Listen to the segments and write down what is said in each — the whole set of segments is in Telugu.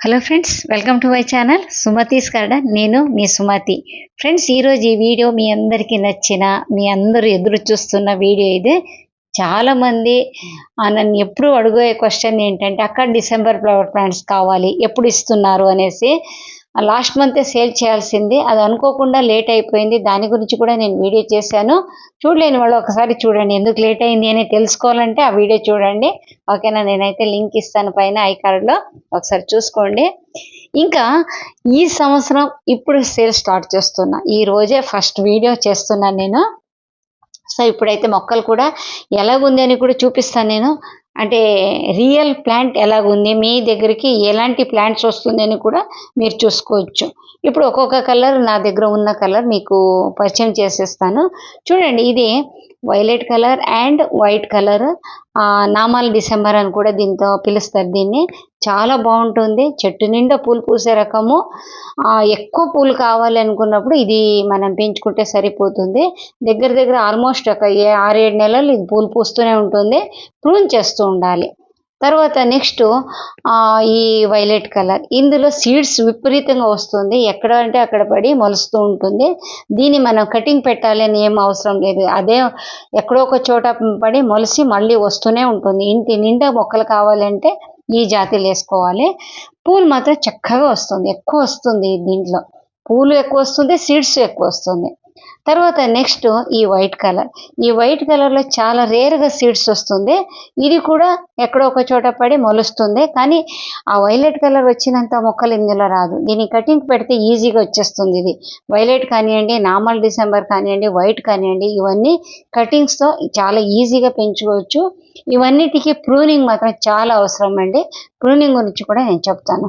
Hello friends welcome to my channel Sumathi's garden నేను మీ సుమతి ఫ్రెండ్స్ ఈరోజు ఈ వీడియో మీ అందరికీ నచ్చిన మీ అందరూ ఎదురు చూస్తున్న వీడియో ఇది. చాలామంది ఆ, నన్ను ఎప్పుడు అడిగే క్వశ్చన్ ఏంటంటే అక్కడ డిసెంబర్ ఫ్లవర్ ప్లాంట్స్ కావాలి ఎప్పుడు ఇస్తున్నారు అనేసి. లాస్ట్ మంతే సేల్ చేయాల్సింది. అది అనుకోకుండా లేట్ అయిపోయింది. దాని గురించి కూడా నేను వీడియో చేశాను. చూడలేని వాళ్ళు ఒకసారి చూడండి. ఎందుకు లేట్ అయింది అని తెలుసుకోవాలంటే ఆ వీడియో చూడండి. ఓకేనా? నేనైతే లింక్ ఇస్తాను పైన ఐ కార్డ్లో ఒకసారి చూసుకోండి. ఇంకా ఈ సంవత్సరం ఇప్పుడు సేల్ స్టార్ట్ చేస్తున్నా. ఈ రోజే ఫస్ట్ వీడియో చేస్తున్నాను నేను. సో ఇప్పుడైతే మొక్కలు కూడా ఎలాగుంది అని కూడా చూపిస్తాను నేను. అంటే రియల్ ప్లాంట్ ఎలాగుంది? మీ దగ్గరికి ఎలాంటి ప్లాంట్స్ వస్తుంది అని కూడా మీరు చూసుకోవచ్చు. ఇప్పుడు ఒక్కొక్క కలర్ నా దగ్గర ఉన్న కలర్ మీకు పరిచయం చేసేస్తాను. చూడండి ఇది violet colour and white colour. Namala December అని కూడా దీంతో పిలుస్తారు దీన్ని. చాలా బాగుంటుంది. చెట్టు నిండా పూలు పూసే రకము. ఎక్కువ పూలు కావాలి అనుకున్నప్పుడు ఇది మనం పెంచుకుంటే సరిపోతుంది. దగ్గర దగ్గర ఆల్మోస్ట్ ఒక ఏ ఆరేడు నెలలు ఇది పూలు పూస్తూనే ఉంటుంది. ప్రూన్ చేస్తూ ఉండాలి. తర్వాత నెక్స్ట్ ఈ వైలెట్ కలర్. ఇందులో సీడ్స్ విపరీతంగా వస్తుంది. ఎక్కడ అంటే అక్కడ పడి మొలుస్తూ ఉంటుంది. దీన్ని మనం కటింగ్ పెట్టాలి అని ఏం అవసరం లేదు. అదే ఎక్కడో ఒక చోట పడి మొలిసి మళ్ళీ వస్తూనే ఉంటుంది. ఇంటి నిండా మొక్కలు కావాలంటే ఈ జాతిలు వేసుకోవాలి. పూలు మాత్రం చక్కగా వస్తుంది. ఎక్కువ వస్తుంది దీంట్లో. పూలు ఎక్కువ వస్తుంది సీడ్స్ ఎక్కువ వస్తుంది. తర్వాత నెక్స్ట్ ఈ వైట్ కలర్. ఈ వైట్ కలర్లో చాలా రేర్గా సీడ్స్ వస్తుంది. ఇది కూడా ఎక్కడో ఒక చోట పడి మొలుస్తుంది. కానీ ఆ వైలెట్ కలర్ వచ్చినంత మొక్కలు ఇందులో రాదు. దీన్ని కటింగ్ పెడితే ఈజీగా వచ్చేస్తుంది ఇది. వైలెట్ కానివ్వండి నార్మల్ డిసెంబర్ కానివ్వండి వైట్ కానివ్వండి ఇవన్నీ కటింగ్స్తో చాలా ఈజీగా పెంచుకోవచ్చు. ఇవన్నిటికీ ప్రూనింగ్ మాత్రం చాలా అవసరం అండి. ప్రూనింగ్ గురించి కూడా నేను చెప్తాను.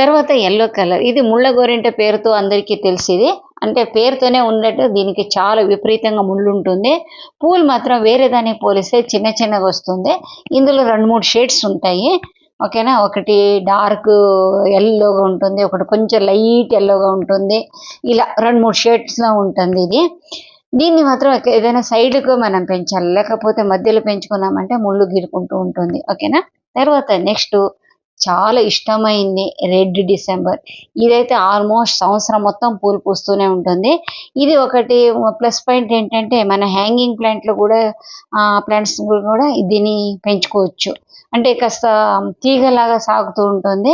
తర్వాత ఎల్లో కలర్ ఇది ముళ్ళ గోరింట పేరుతో అందరికీ తెలిసేది. అంటే పేరుతోనే ఉన్నట్టు దీనికి చాలా విపరీతంగా ముళ్ళు ఉంటుంది పూలు మాత్రం వేరే దానికి పోలిస్తే చిన్న చిన్నగా వస్తుంది. ఇందులో రెండు మూడు షేడ్స్ ఉంటాయి. ఓకేనా ఒకటి డార్క్ ఎల్లోగా ఉంటుంది. ఒకటి కొంచెం లైట్ ఎల్లోగా ఉంటుంది. ఇలా రెండు మూడు షేడ్స్లో ఉంటుంది ఇది. దీన్ని మాత్రం ఏదైనా సైడ్కు మనం పెంచాలి. లేకపోతే మధ్యలో పెంచుకున్నామంటే ముళ్ళు గీరుకుంటూ ఉంటుంది. ఓకేనా తర్వాత నెక్స్ట్ చాలా ఇష్టమైంది రెడ్ డిసెంబర్. ఇదైతే ఆల్మోస్ట్ సంవత్సరం మొత్తం పూలు పూస్తూనే ఉంటుంది. ఇది ఒకటి ప్లస్ పాయింట్ ఏంటంటే మన హ్యాంగింగ్ ప్లాంట్లు కూడా ప్లాంట్స్ కూడా దీన్ని పెంచుకోవచ్చు. అంటే కాస్త తీగలాగా సాగుతూ ఉంటుంది.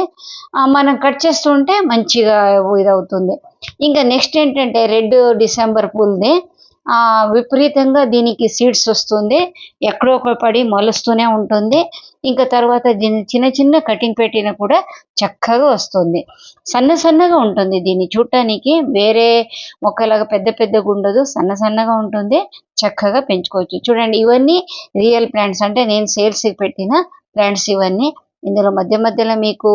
మనం కట్ చేస్తుంటే మంచిగా ఇదవుతుంది. ఇంకా నెక్స్ట్ ఏంటంటే రెడ్ డిసెంబర్ పూలది. విపరీతంగా దీనికి సీడ్స్ వస్తుంది. ఎక్కడో పడి మొలుస్తూనే ఉంటుంది. ఇంకా తర్వాత దీన్ని చిన్న చిన్న కటింగ్ పెట్టినా కూడా చక్కగా వస్తుంది. సన్న సన్నగా ఉంటుంది దీన్ని చూడటానికి వేరే మొక్కలాగా పెద్ద పెద్దగా ఉండదు. సన్న సన్నగా ఉంటుంది. చక్కగా పెంచుకోవచ్చు. చూడండి ఇవన్నీ రియల్ ప్లాంట్స్. అంటే నేను సేల్స్కి పెట్టిన ప్లాంట్స్ ఇవన్నీ. ఇందులో మధ్య మధ్యలో మీకు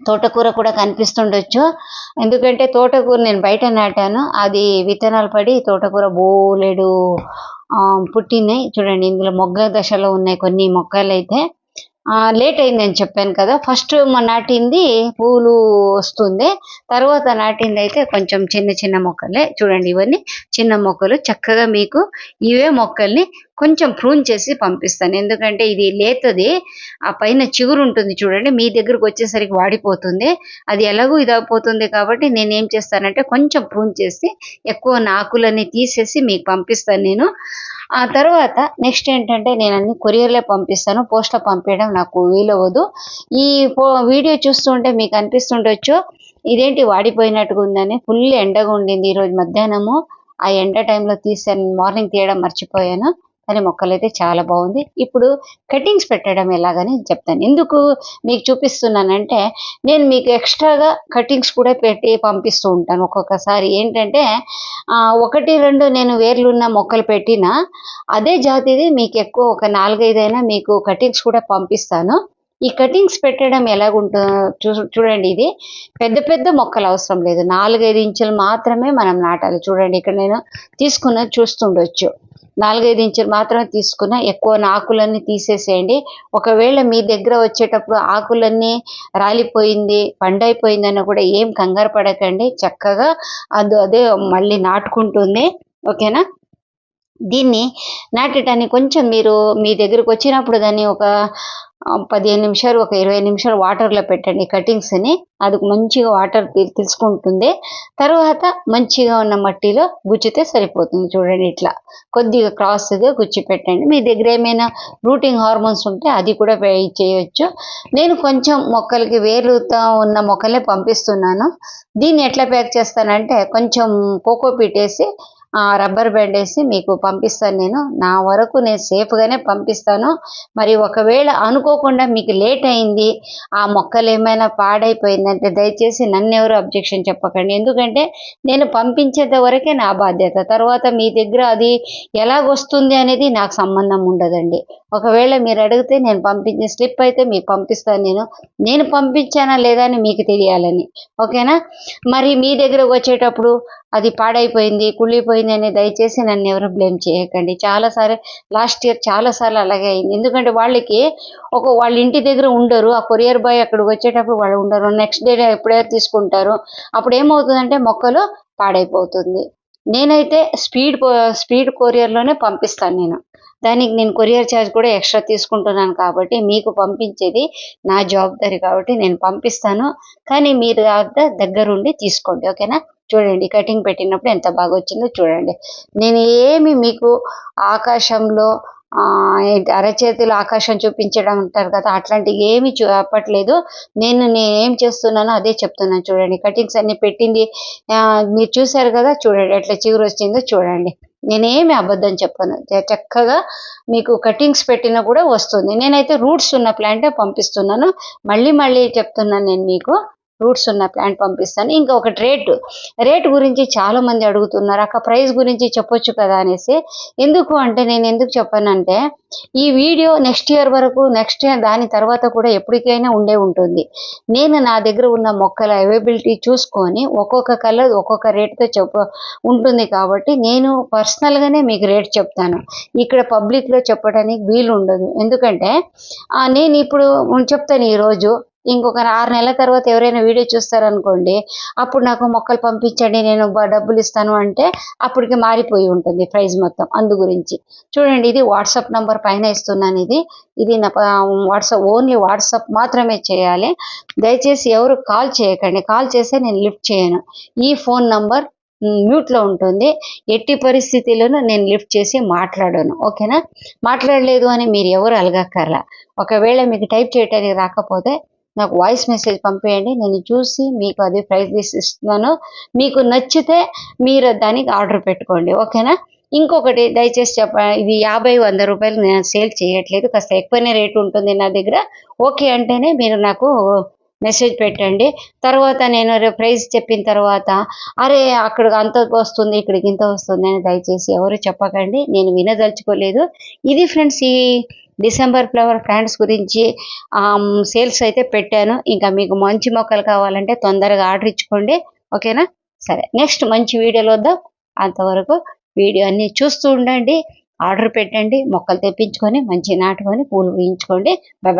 తోటకూర కూడా కనిపిస్తుండొచ్చు. ఎందుకంటే తోటకూర నేను బయట నాటాను. అది విత్తనాలు పడి తోటకూర బోలెడు పుట్టినాయి. చూడండి ఇందులో మొగ్గ దశలో ఉన్నాయి కొన్ని మొక్కలు అయితే లేట్ అయింది అని చెప్పాను కదా. ఫస్ట్ మా నాటింది పూలు వస్తుంది. తర్వాత నాటింది అయితే కొంచెం చిన్న చిన్న మొక్కలే. చూడండి ఇవన్నీ చిన్న మొక్కలు. చక్కగా మీకు ఇవే మొక్కల్ని కొంచెం ప్రూన్ చేసి పంపిస్తాను. ఎందుకంటే ఇది లేతది ఆ పైన చిగురు ఉంటుంది చూడండి మీ దగ్గరకు వచ్చేసరికి వాడిపోతుంది. అది ఎలాగో ఇదైపోతుంది కాబట్టి నేను ఏం చేస్తానంటే కొంచెం ప్రూన్ చేసి ఎక్కువ నాకులని తీసేసి మీకు పంపిస్తాను నేను. ఆ తర్వాత నెక్స్ట్ ఏంటంటే నేను అన్ని కొరియర్లే పంపిస్తాను పోస్ట్లో పంపించడం నాకు వీలవ్వదు. ఈ పో- వీడియో చూస్తుంటే మీకు అనిపిస్తుండొచ్చు ఇదేంటి వాడిపోయినట్టుగా ఉందని. ఫుల్ ఎండగా ఉండింది ఈరోజు మధ్యాహ్నము. ఆ ఎండ టైంలో తీసాను మార్నింగ్ తీయడం మర్చిపోయాను. కానీ మొక్కలు అయితే చాలా బాగుంది. ఇప్పుడు కటింగ్స్ పెట్టడం ఎలాగని చెప్తాను. ఎందుకు మీకు చూపిస్తున్నానంటే నేను మీకు ఎక్స్ట్రాగా కటింగ్స్ కూడా పెట్టి పంపిస్తూ ఉంటాను. ఒక్కొక్కసారి ఏంటంటే ఒకటి రెండు నేను వేర్లున్న మొక్కలు పెట్టినా అదే జాతిది మీకు ఎక్కువ ఒక నాలుగైదైనా మీకు కటింగ్స్ కూడా పంపిస్తాను. ఈ కటింగ్స్ పెట్టడం ఎలాగుంటుందో చూ చూడండి ఇది పెద్ద పెద్ద మొక్కలు అవసరం లేదు. నాలుగైదు ఇంచులు మాత్రమే మనం నాటాలి. చూడండి ఇక్కడ నేను తీసుకున్న చూస్తుండొచ్చు. నాలుగైదు ఇంచులు మాత్రమే తీసుకున్న ఎక్కువ ఆకులన్నీ తీసేసేయండి. ఒకవేళ మీ దగ్గర వచ్చేటప్పుడు ఆకులన్నీ రాలిపోయింది పండైపోయిందని కూడా ఏం కంగారు పడకండి. చక్కగా అది అదే మళ్ళీ నాటుకుంటుంది. ఓకేనా? దీన్ని నాటడానికి కొంచెం మీరు మీ దగ్గరకు వచ్చినప్పుడు దాన్ని ఒక పదిహేను నిమిషాలు ఒక ఇరవై నిమిషాలు వాటర్లో పెట్టండి కటింగ్స్ని అది మంచిగా వాటర్ తెలుసుకుంటుంది తీసుకుంటుంది. తర్వాత మంచిగా ఉన్న మట్టిలో గుచ్చితే సరిపోతుంది చూడండి ఇట్లా. కొద్దిగా క్రాస్గా గుచ్చి పెట్టండి. మీ దగ్గర ఏమైనా రూటింగ్ హార్మోన్స్ ఉంటే అది కూడా చేయొచ్చు. నేను కొంచెం మొక్కలకి వేరుతో ఉన్న మొక్కలే పంపిస్తున్నాను. దీన్ని ఎట్లా ప్యాక్ చేస్తానంటే కొంచెం కోకో పీటేసి రబ్బర్ బ్యాండ్ వేసి మీకు పంపిస్తాను నేను. నా వరకు నేను సేఫ్గానే పంపిస్తాను. మరి ఒకవేళ అనుకోకుండా మీకు లేట్ అయింది ఆ మొక్కలు ఏమైనా పాడైపోయిందంటే దయచేసి నన్ను ఎవరు అబ్జెక్షన్ చెప్పకండి. ఎందుకంటే నేను పంపించేంత వరకే నా బాధ్యత. తర్వాత మీ దగ్గర అది ఎలాగొస్తుంది అనేది నాకు సంబంధం ఉండదండి. ఒకవేళ మీరు అడిగితే నేను పంపించే స్లిప్ అయితే మీకు పంపిస్తాను నేను. నేను పంపించానా లేదా అని మీకు తెలియాలని. ఓకేనా? మరి మీ దగ్గరకు వచ్చేటప్పుడు అది పాడైపోయింది కుళ్ళిపోయింది అని దయచేసి నన్ను ఎవరు బ్లేమ్ చేయకండి. చాలాసార్లు లాస్ట్ ఇయర్ చాలాసార్లు అలాగే అయింది. ఎందుకంటే వాళ్ళకి ఒక వాళ్ళ ఇంటి దగ్గర ఉండరు ఆ కొరియర్ బాయ్ అక్కడికి వచ్చేటప్పుడు వాళ్ళు ఉండరు. నెక్స్ట్ డే ఎప్పుడైతే తీసుకుంటారు. అప్పుడు ఏమవుతుందంటే మొక్కలు పాడైపోతుంది. నేనైతే స్పీడ్ స్పీడ్ కొరియర్లోనే పంపిస్తాను నేను. దానికి నేను కొరియర్ ఛార్జ్ కూడా ఎక్స్ట్రా తీసుకుంటున్నాను కాబట్టి మీకు పంపించేది నా జవాబుదారి కాబట్టి నేను పంపిస్తాను. కానీ మీరు కాస్త దగ్గరుండి తీసుకోండి ఓకేనా? చూడండి కటింగ్ పెట్టినప్పుడు ఎంత బాగా వచ్చిందో చూడండి. నేను ఏమి మీకు ఆకాశంలో అరచేతిలో ఆకాశం చూపించడం అంటారు కదా అట్లాంటివి ఏమి చెప్పట్లేదు నేను నేనేం చేస్తున్నానో అదే చెప్తున్నాను చూడండి. కటింగ్స్ అన్ని పెట్టింది మీరు చూశారు కదా చూడండి ఎట్లా చిగురు వచ్చిందో చూడండి. నేనేమి అబద్ధం చెప్పను. చక్కగా మీకు కటింగ్స్ పెట్టినా కూడా వస్తుంది. నేనైతే రూట్స్ ఉన్న ప్లాంటే పంపిస్తున్నాను. మళ్ళీ మళ్ళీ చెప్తున్నాను నేను మీకు. రూట్స్ ఉన్న ప్లాంట్ పంపిస్తాను. ఇంకా ఒకటి రేటు. రేటు గురించి చాలా మంది అడుగుతున్నారు. అక్క ప్రైస్ గురించి చెప్పొచ్చు కదా అనేసి. ఎందుకు అంటే నేను ఎందుకు చెప్పానంటే ఈ వీడియో నెక్స్ట్ ఇయర్ వరకు నెక్స్ట్ ఇయర్ దాని తర్వాత కూడా ఎప్పటికైనా ఉండే ఉంటుంది. నేను నా దగ్గర ఉన్న మొక్కల అవైలబిలిటీ చూసుకొని ఒక్కొక్క కలర్ ఒక్కొక్క రేట్తో చెప్ప ఉంటుంది కాబట్టి నేను పర్సనల్గానే మీకు రేట్ చెప్తాను. ఇక్కడ పబ్లిక్లో చెప్పడానికి వీలు ఉండదు ఎందుకంటే నేను ఇప్పుడు చెప్తాను ఈరోజు ఇంకొక ఆరు నెలల తర్వాత ఎవరైనా వీడియో చూస్తారనుకోండి అప్పుడు నాకు మొక్కలు పంపించండి నేను డబ్బులు ఇస్తాను అంటే అప్పటికి మారిపోయి ఉంటుంది ప్రైజ్ మొత్తం అందు గురించి చూడండి ఇది వాట్సాప్ నంబర్ పైన ఇస్తున్నాను ఇది. ఇది నా వాట్సాప్ ఓన్లీ వాట్సాప్ మాత్రమే చేయాలి. దయచేసి ఎవరు కాల్ చేయకండి. కాల్ చేస్తే నేను లిఫ్ట్ చేయను. ఈ ఫోన్ నంబర్ మ్యూట్లో ఉంటుంది. ఎట్టి పరిస్థితుల్లోనూ నేను లిఫ్ట్ చేసి మాట్లాడను. ఓకేనా? మాట్లాడలేదు అని మీరు ఎవరు అలగక్కర్లా. ఒకవేళ మీకు టైప్ చేయడానికి రాకపోతే నాకు వాయిస్ మెసేజ్ పంపేయండి. నేను చూసి మీకు అది ప్రైస్ లిస్ట్ ఇస్తున్నాను. మీకు నచ్చితే మీరు దానికి ఆర్డర్ పెట్టుకోండి. ఓకేనా? ఇంకొకటి దయచేసి చెప్ప ఇది యాభై వంద రూపాయలు నేను సేల్ చేయట్లేదు. కాస్త ఎక్కువనే రేట్ ఉంటుంది నా దగ్గర. ఓకే అంటేనే మీరు నాకు మెసేజ్ పెట్టండి. తర్వాత నేను ప్రైస్ చెప్పిన తర్వాత అరే అక్కడ అంత వస్తుంది ఇక్కడికి ఇంత వస్తుంది అని దయచేసి ఎవరు చెప్పకండి. నేను వినదలుచుకోలేదు. ఇది ఫ్రెండ్స్ ఈ డిసెంబర్ ఫ్లవర్ ప్లాంట్స్ గురించి సేల్స్ అయితే పెట్టాను. ఇంకా మీకు మంచి మొక్కలు కావాలంటే తొందరగా ఆర్డర్ ఇచ్చుకోండి. ఓకేనా? సరే నెక్స్ట్ మంచి వీడియోలో వద్దాం. అంతవరకు వీడియో అన్ని చూస్తూ ఉండండి. ఆర్డర్ పెట్టండి మొక్కలు తెప్పించుకొని మంచి నాటుకొని పూలు వేయించుకోండి బాయ్